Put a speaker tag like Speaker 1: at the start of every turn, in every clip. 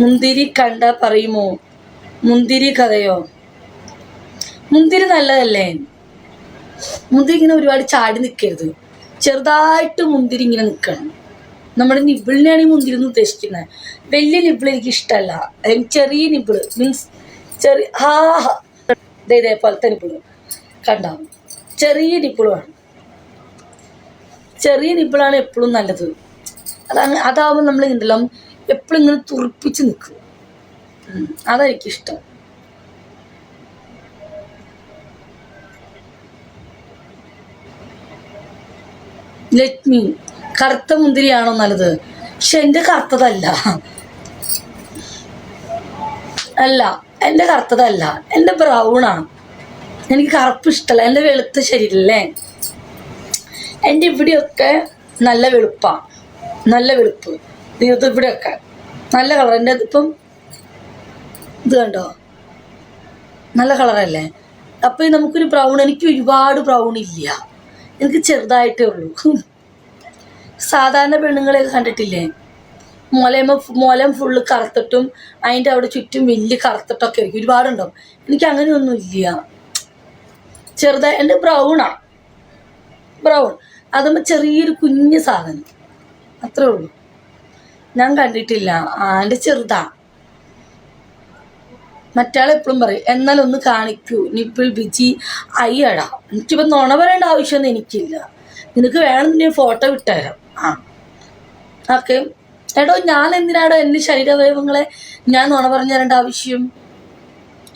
Speaker 1: മുന്തിരി കണ്ട പറയുമോ? മുന്തിരി കഥയോ? മുന്തിരി നല്ലതല്ലേ? മുന്തിരി ഇങ്ങനെ ഒരുപാട് ചാടി നിൽക്കരുത് ചെറുതായിട്ട് മുന്തിരി ഇങ്ങനെ നിൽക്കണം നമ്മുടെ നിബിളിനെയാണ് ഈ മുന്തിരി എന്ന് ഉദ്ദേശിക്കുന്നത്. വലിയ നിബിൾ എനിക്ക് ഇഷ്ടമല്ല. ചെറിയ നിബിൾ മീൻസ് ചെറിയ ഹാ ഇതേപോലത്തെ നിബിൾ. കണ്ടോ? ചെറിയ നിബിളുമാണ് ചെറിയ നിബിളാണ് എപ്പോഴും നല്ലത്. അതാണ് അതാവുമ്പോൾ നമ്മൾ ഉണ്ടല്ലോ എപ്പോഴും ഇങ്ങനെ തുറപ്പിച്ച് നിൽക്കും. അതെനിക്കിഷ്ടം. ലക്ഷ്മി കറുത്ത മുന്തിരിയാണോ നല്ലത്? പക്ഷെ എന്റെ കറുത്തതല്ല. അല്ല എന്റെ കറുത്തതല്ല. എന്റെ ബ്രൗണാണ് എനിക്ക് കറുപ്പ് ഇഷ്ടമല്ല എന്റെ വെളുത്ത ശരീരമല്ലേ എന്റെ ഇവിടെയൊക്കെ നല്ല വെളുപ്പാണ് നല്ല വെളുപ്പ്. ഇത് ഇവിടെയൊക്കെ. നല്ല കളർ. എന്റെ അതിപ്പം ഇത് കണ്ടോ? നല്ല കളറല്ലേ? അപ്പോൾ നമുക്കൊരു ബ്രൗൺ എനിക്ക് ഒരുപാട് ബ്രൗൺ ഇല്ല. എനിക്ക് ചെറുതായിട്ടേ ഉള്ളൂ. സാധാരണ പെണ്ണുങ്ങളെ കണ്ടിട്ടില്ലേ? മുലയമ്മ മുലം ഫുള്ള് കറുത്തിട്ടും അതിന്റെ അവിടെ ചുറ്റും വലിയ കറുത്തിട്ടൊക്കെ ആയിരിക്കും. ഒരുപാടുണ്ടാവും എനിക്ക് അങ്ങനെയൊന്നും ഇല്ല. ചെറുതായി എന്റെ ബ്രൗണാണ് ബ്രൗൺ അതുമ്പോൾ ചെറിയൊരു കുഞ്ഞ് സാധനം. അത്രേ ഉള്ളൂ. ഞാൻ കണ്ടിട്ടില്ല. ആന്റെ ചെറുതാ. മറ്റാൾ എപ്പോഴും പറയും എന്നാലും ഒന്ന് കാണിക്കൂ ഇനിയിപ്പോൾ ബിജി അയ്യടാ. എനിക്കിപ്പോൾ നുണ പറയേണ്ട ആവശ്യമൊന്നും എനിക്കില്ല. നിനക്ക് വേണമെന്നുണ്ടെങ്കിൽ ഫോട്ടോ വിട്ടുതരാം. ആ. ഓക്കെ. എടോ ഞാൻ എന്തിനാടോ എന്റെ ശരീരവയവങ്ങളെ ഞാൻ നുണ പറഞ്ഞു തരേണ്ട ആവശ്യം?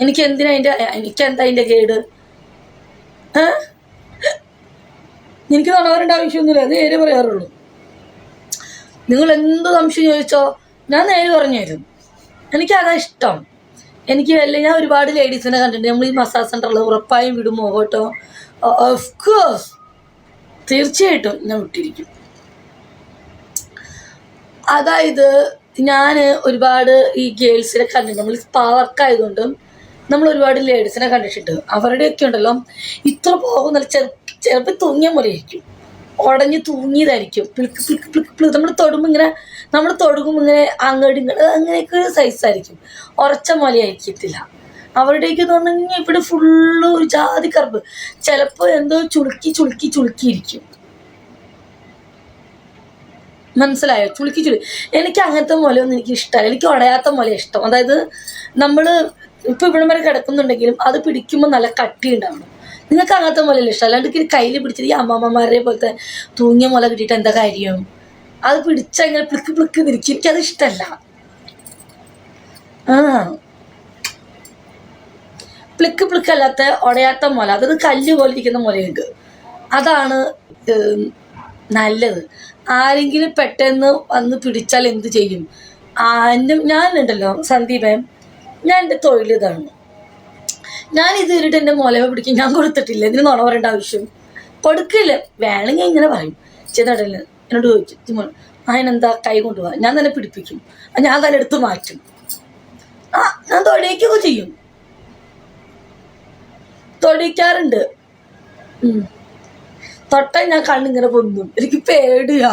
Speaker 1: എനിക്ക് എന്തിനാ അതിന്റെ എനിക്ക് എന്താ അതിന്റെ കേട്? ഏ? എനിക്ക് നുണ പറയേണ്ട ആവശ്യമൊന്നുമില്ല. അത് നേരെ പറയാറുള്ളൂ. നിങ്ങൾ എന്ത് സംശയം ചോദിച്ചോ ഞാൻ നേരെ പറഞ്ഞു തരും. എനിക്ക് അതാ ഇഷ്ടം. എനിക്ക് വല്ല ഞാൻ ഒരുപാട് ലേഡീസിനെ കണ്ടിട്ടുണ്ട്. നമ്മൾ ഈ മസാജ് സെന്ററിൽ ഉറപ്പായും വിടുമോ? കേട്ടോ? ഓഫ് കോഴ്സ് തീർച്ചയായിട്ടും ഞാൻ വിട്ടിരിക്കും. അതായത് ഞാൻ ഒരുപാട് ഈ ഗേൾസിനെ കണ്ടിട്ടുണ്ട്. നമ്മൾ സ്പാ വർക്കായതുകൊണ്ടും നമ്മൾ ഒരുപാട് ലേഡീസിനെ കണ്ടിട്ടുണ്ട്. അവരുടെയൊക്കെ ഉണ്ടല്ലോ. ഇത്ര പോകുന്ന ചെറുപ്പം തൂങ്ങിയ പോലെ ആയിരിക്കും ഉടഞ്ഞ് തൂങ്ങിയതായിരിക്കും. പിളുക്ക് പിളുക്ക് പിളുക്ക് പിളുക്ക് നമ്മൾ തൊടുമ്പോൾ ഇങ്ങനെ നമ്മൾ തൊടുകുമ്പോൾ ഇങ്ങനെ അങ്ങോട്ട് ഇങ്ങോട്ട് അങ്ങനെയൊക്കെ ഒരു സൈസായിരിക്കും ഉറച്ച മലയായിരിക്കത്തില്ല അവരുടെയൊക്കെ എന്ന് പറഞ്ഞു കഴിഞ്ഞാൽ ഇവിടെ ഫുള്ള് ഒരു ജാതി കറുപ്പ്. ചിലപ്പോൾ എന്തോ ചുളുക്കി ചുളുക്കി ചുളുക്കിയിരിക്കും മനസ്സിലായോ? ചുളുക്കി ചുളി എനിക്ക് അങ്ങനത്തെ മുലയൊന്നും എനിക്ക് ഇഷ്ടമല്ല. എനിക്ക് ഉടയാത്ത മുല ഇഷ്ടം. അതായത് നമ്മൾ ഇപ്പം ഇവിടം വരെ കിടക്കുന്നുണ്ടെങ്കിലും അത് പിടിക്കുമ്പോൾ നല്ല കട്ടി ഉണ്ടാവണം നിങ്ങൾക്ക് അങ്ങനത്തെ മുലയല്ല ഇഷ്ടം? അല്ലാണ്ട് കയ്യിൽ പിടിച്ചിട്ട് ഈ അമ്മമ്മമാരുടെ പോലത്തെ തൂങ്ങിയ മുല കിട്ടിയിട്ട് എന്താ കാര്യം? അത് പിടിച്ചാൽ ഇങ്ങനെ പ്ലിക്ക് പ്ലിക്ക് നിൽക്കും. എനിക്കത് ഇഷ്ടമല്ല ആ. പ്ലിക്ക് പ്ലിക്ക് അല്ലാത്ത ഉടയാത്ത മുല അതൊരു കല്ല് പോലെ ഇരിക്കുന്ന മുലയുണ്ട് അതാണ് നല്ലത്. ആരെങ്കിലും പെട്ടെന്ന് വന്ന് പിടിച്ചാൽ എന്ത് ചെയ്യും? എന്റെ ഞാനുണ്ടല്ലോ സന്ദീപൻ ഞാൻ എന്റെ തൊഴിൽ ഇതാണ് ഞാൻ ഇതുവരെയിട്ട് എന്റെ മോലെ പിടിക്കും. ഞാൻ കൊടുത്തിട്ടില്ല. ഇതിന് നുണ പറയേണ്ട ആവശ്യം. കൊടുക്കില്ല. വേണമെങ്കിൽ ഇങ്ങനെ പറയും. ചെന്നിടൽ എന്നോട് ചോദിച്ചു "തിമോൻ, അതിനെന്താ കൈ കൊണ്ടുപോകാം ഞാൻ തന്നെ പിടിപ്പിക്കും. ഞാൻ തന്നെ എടുത്ത് മാറ്റും. ആ ഞാൻ തൊടിയിക്കൊക്കെ ചെയ്യും. തൊടിക്കാറുണ്ട് ഉം. തൊട്ടാൽ ഞാൻ കണ്ണിങ്ങനെ പൊന്നും എനിക്ക് പേടിയാ.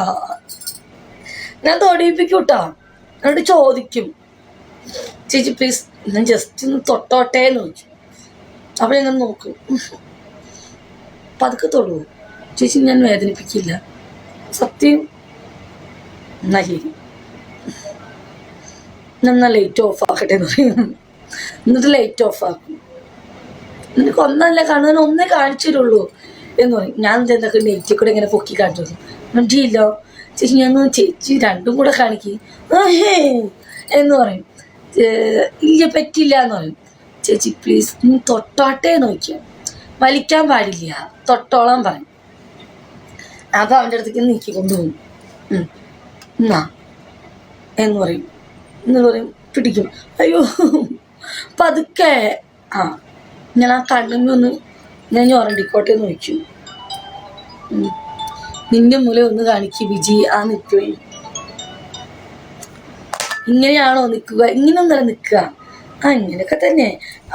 Speaker 1: ഞാൻ തൊടിയിപ്പിക്കൂട്ടാ. കേട്ടോ എന്നോട് ചോദിക്കും. ചേച്ചി പ്ലീസ് ഞാൻ ജസ്റ്റ് ഒന്ന് തൊട്ടോട്ടേന്ന് ചോദിച്ചു. അപ്പോൾ ഞാൻ നോക്കും. പതുക്കെ തൊടുവോ ചേച്ചി ഞാൻ വേദനിപ്പിക്കില്ല. സത്യം. എന്നാ ശരി. ഞാൻ എന്നാ ലൈറ്റ് ഓഫ് ആക്കട്ടെ എന്ന് പറയും. എന്നിട്ട് ലൈറ്റ് ഓഫ് ആക്കും. നിനക്ക് ഒന്നല്ല കാണുന്നതിന് ഒന്നേ കാണിച്ചിട്ടുള്ളൂ എന്ന് പറയും. ഞാൻ എന്തൊക്കെ ലൈറ്റ് കൂടെ ഇങ്ങനെ പൊക്കി കാണിച്ചു മണ്ടിയില്ലോ ചേച്ചി ഞാൻ ചേച്ചി രണ്ടും കൂടെ കാണിക്കും. എന്ന് പറയും. ഇല്ല പറ്റില്ല എന്ന് പറയും. ചേച്ചി പ്ലീസ് നീ തൊട്ടാട്ടെ നോക്കിയ. വലിക്കാൻ പാടില്ല. തൊട്ടോളാൻ പറഞ്ഞു അപ്പൊ അവന്റെ അടുത്തേക്ക് നീക്കി കൊണ്ടുപോകും. എന്നാ? എന്ന് പറയും. എന്ന് പറയും പിടിക്കും. അയ്യോ പതുക്കെ. ആ ഞാൻ ആ കണ്ണിനൊന്ന് ഞാൻ ഞൊറണ്ടിക്കോട്ടെ എന്ന്. നിന്റെ മുല ഒന്ന് കാണിക്ക് വിജി ആ നിൽക്കുകയും ഇങ്ങനെയാണോ നിൽക്കുക? ഇങ്ങനെയൊന്നല്ല നിൽക്കുക. ആ ഇങ്ങനെയൊക്കെ തന്നെ.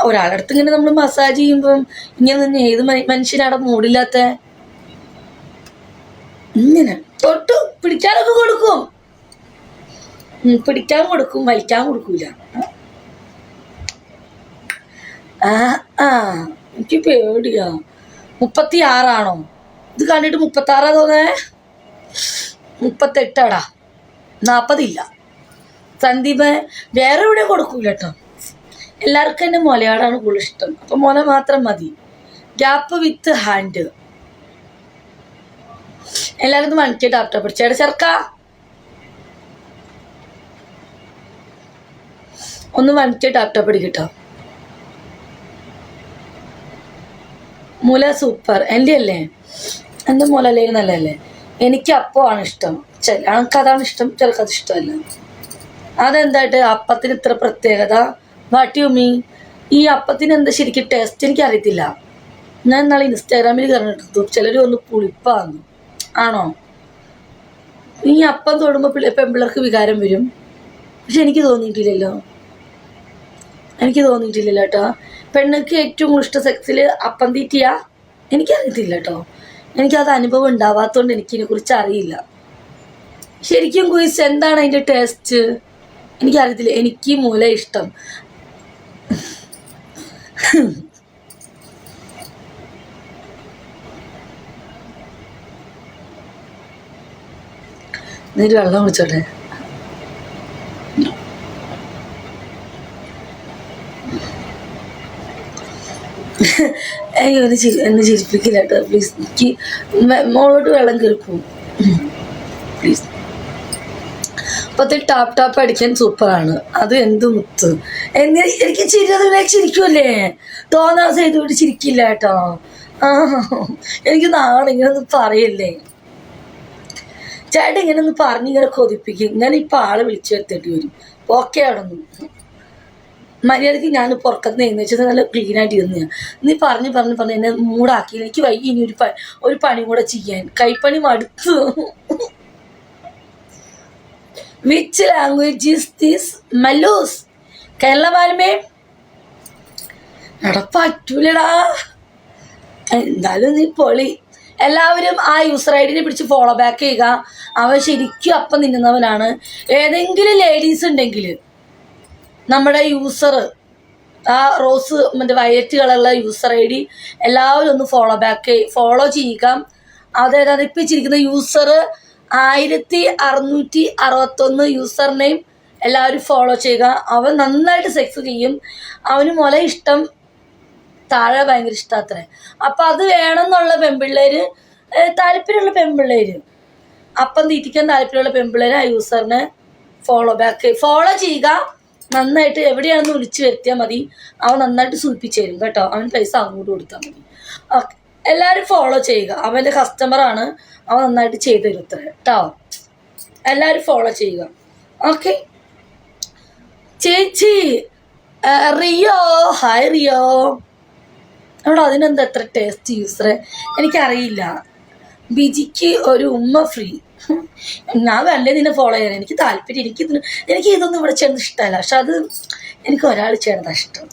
Speaker 1: ഒരാളുടെ അടുത്ത് ഇങ്ങനെ നമ്മൾ മസാജ് ചെയ്യുമ്പം ഇങ്ങനെ തന്നെ ഏത് മനുഷ്യനാടെ മൂടില്ലാത്ത ഇങ്ങനെ തൊട്ട് പിടിക്കാനൊക്കെ കൊടുക്കും. പിടിക്കാൻ കൊടുക്കും വലിക്കാൻ കൊടുക്കൂല. ആ ആ എനിക്ക് പേടിയാ. മുപ്പത്തി ആറാണോ ഇത് കണ്ടിട്ട് മുപ്പത്തി ആറാ തോന്നേ? മുപ്പത്തെട്ടാടാ. നാപ്പതില്ല. സന്ദീപ് വേറെ എവിടെ കൊടുക്കൂല കേട്ടോ. എല്ലാവർക്കും തന്നെ മുലയാടാണ് കൂടുതൽ ഇഷ്ടം. അപ്പം മുല മാത്രം മതി. ഗ്യാപ്പ് വിത്ത് ഹാൻഡ് എല്ലാവരും ഒന്ന് മണിക്കിട്ട് ആപ്റ്റ പിടിച്ചേടെ ചേർക്ക ഒന്ന് മണിക്കിട്ട് ആപ്റ്റ പിടിക്കട്ടോ മുല സൂപ്പർ എന്റെ അല്ലേ? എന്റെ അല്ലേ നല്ലല്ലേ എനിക്ക് ആണ് ഇഷ്ടം. ചില അതാണ് ഇഷ്ടം ചിലർക്ക് ഇഷ്ടമല്ല. അതെന്തായിട്ട്? അപ്പത്തിന് ഇത്ര പ്രത്യേകത? വാട്ടി ഉമ്മി ഈ അപ്പത്തിന് എന്താ ശരിക്കും ടേസ്റ്റ് എനിക്ക് അറിയത്തില്ല ഞാൻ ഇന്നാൾ ഇൻസ്റ്റാഗ്രാമിൽ കണ്ടിട്ടു ചിലർ ഒന്ന് പുളിപ്പാന്ന്. ആണോ? ഈ അപ്പം തൊടുമ്പോൾ പിള്ളേ പെമ്പിളർക്ക് വികാരം വരും. പക്ഷെ എനിക്ക് തോന്നിയിട്ടില്ലല്ലോ. എനിക്ക് തോന്നിയിട്ടില്ലല്ലോ കേട്ടോ. പെണ്ണുക്ക് ഏറ്റവും കൂടുതൽ ഇഷ്ടം സെക്സിൽ അപ്പം തീറ്റിയാ? എനിക്കറിയത്തില്ല കേട്ടോ എനിക്കത് അനുഭവം ഉണ്ടാവാത്തതുകൊണ്ട് എനിക്കിതിനെ കുറിച്ച് അറിയില്ല. ശരിക്കും കുയിസ് എന്താണ് അതിന്റെ ടേസ്റ്റ് എനിക്കറിയത്തില്ല. എനിക്ക് മൂല ഇഷ്ടം. നീ വെള്ളം കുടിച്ചോട്ടെ അയ്യോ എന്നെ ചിരി എന്നെ ചിരിപ്പിക്കില്ല കേട്ടോ പ്ലീസ് എനിക്ക് മോളോട്ട് വെള്ളം കേൾക്കും പ്ലീസ് അപ്പത്തെ ടാപ്പ് ടാപ്പ് അടിക്കാൻ സൂപ്പറാണ് അത് എന്ത് മുത്ത്. എങ്ങനെ എനിക്ക് ചിരിയതിനെ ചിരിക്കുമല്ലേ തോന്നാ ഇതുകൊണ്ട് ചിരിക്കില്ല കേട്ടോ. ആ എനിക്ക് നാളെ ഇങ്ങനെ ഒന്ന് പറയല്ലേ? ചേട്ടൻ ഇങ്ങനെ ഒന്ന് പറഞ്ഞ് ഇങ്ങനെ കൊതിപ്പിക്കും. ഞാൻ ഇപ്പം ആളെ വിളിച്ചു വരുത്തേണ്ടി വരും. ഓക്കെ ആണെന്ന് മര്യാദയ്ക്ക് ഞാൻ പുറത്തുനിന്ന് നിന്ന് വെച്ചാൽ നല്ല ക്ലീൻ ആയിട്ട് ഇരുന്ന് ഞാൻ. നീ പറഞ്ഞ് പറഞ്ഞ് പറഞ്ഞ് എന്നെ മൂടാക്കി. എനിക്ക് വൈകി ഇനി ഒരു ഒരു പണി കൂടെ ചെയ്യാൻ. കൈപ്പണി മടുത്തു. Which language is this Mallus Kerala വാൽമേ എടാ പറ്റൂലടാ എന്തായാലും നീ പൊളി. എല്ലാവരും ആ യൂസർ ഐ ഡിനെ പിടിച്ച് ഫോളോ ബാക്ക് ചെയ്യുക. അവൻ ശരിക്കും അപ്പം നിന്നുന്നവനാണ് ഏതെങ്കിലും ലേഡീസ് ഉണ്ടെങ്കിൽ നമ്മുടെ യൂസർ ആ റോസ് മറ്റേ വയലറ്റ് കളറുള്ള യൂസർ ഐ ഡി എല്ലാവരും ഒന്ന് ഫോളോ ബാക്ക് ഫോളോ ചെയ്യുക. അതേതാണ് ഇപ്പം ഇച്ചിരിക്കുന്ന യൂസർ ആയിരത്തി അറുന്നൂറ്റി അറുപത്തൊന്ന് യൂസർ നെയിം എല്ലാവരും ഫോളോ ചെയ്യുക. അവൻ നന്നായിട്ട് സെക്സ് ചെയ്യും. അവന് മുല ഇഷ്ടം താഴെ ഭയങ്കര ഇഷ്ടാത്രേ അപ്പം അത് വേണമെന്നുള്ള പെൺപിള്ളേർ താല്പര്യമുള്ള പെൺപിള്ളേർ അപ്പം തീറ്റിക്കാൻ താല്പര്യമുള്ള പെൺപിള്ളേർ ആ യൂസറിനെ ഫോളോ ബാക്ക് ഫോളോ ചെയ്യുക. നന്നായിട്ട് എവിടെയാണെന്ന് വിളിച്ചു വരുത്തിയാൽ മതി. അവൻ നന്നായിട്ട് സൂചിപ്പിച്ചു തരും കേട്ടോ. അവൻ പൈസ അങ്ങോട്ട് കൊടുത്താൽ മതി. ഓക്കെ എല്ലാവരും ഫോളോ ചെയ്യുക. അവന്റെ കസ്റ്റമറാണ് അവൻ നന്നായിട്ട് ചെയ്തു തരും ഇത്ര. കേട്ടോ എല്ലാവരും ഫോളോ ചെയ്യുക. ഓക്കെ ചേച്ചി റിയോ. Hi Rio. എടാ അതിനെന്താ എത്ര ടേസ്റ്റ് യൂസറെ എനിക്കറിയില്ല. ബിജിക്ക് ഒരു ഉമ്മ ഫ്രീ ഞാൻ വല്ല നിന്നെ ഫോളോ ചെയ്യാൻ? എനിക്ക് താല്പര്യം. എനിക്ക് എനിക്ക് ഇതൊന്നും ഇവിടെ ചെന്ന് ഇഷ്ടമല്ല. പക്ഷെ അത് എനിക്ക് ഒരാൾ ചെയ്യണതാണ് ഇഷ്ടം.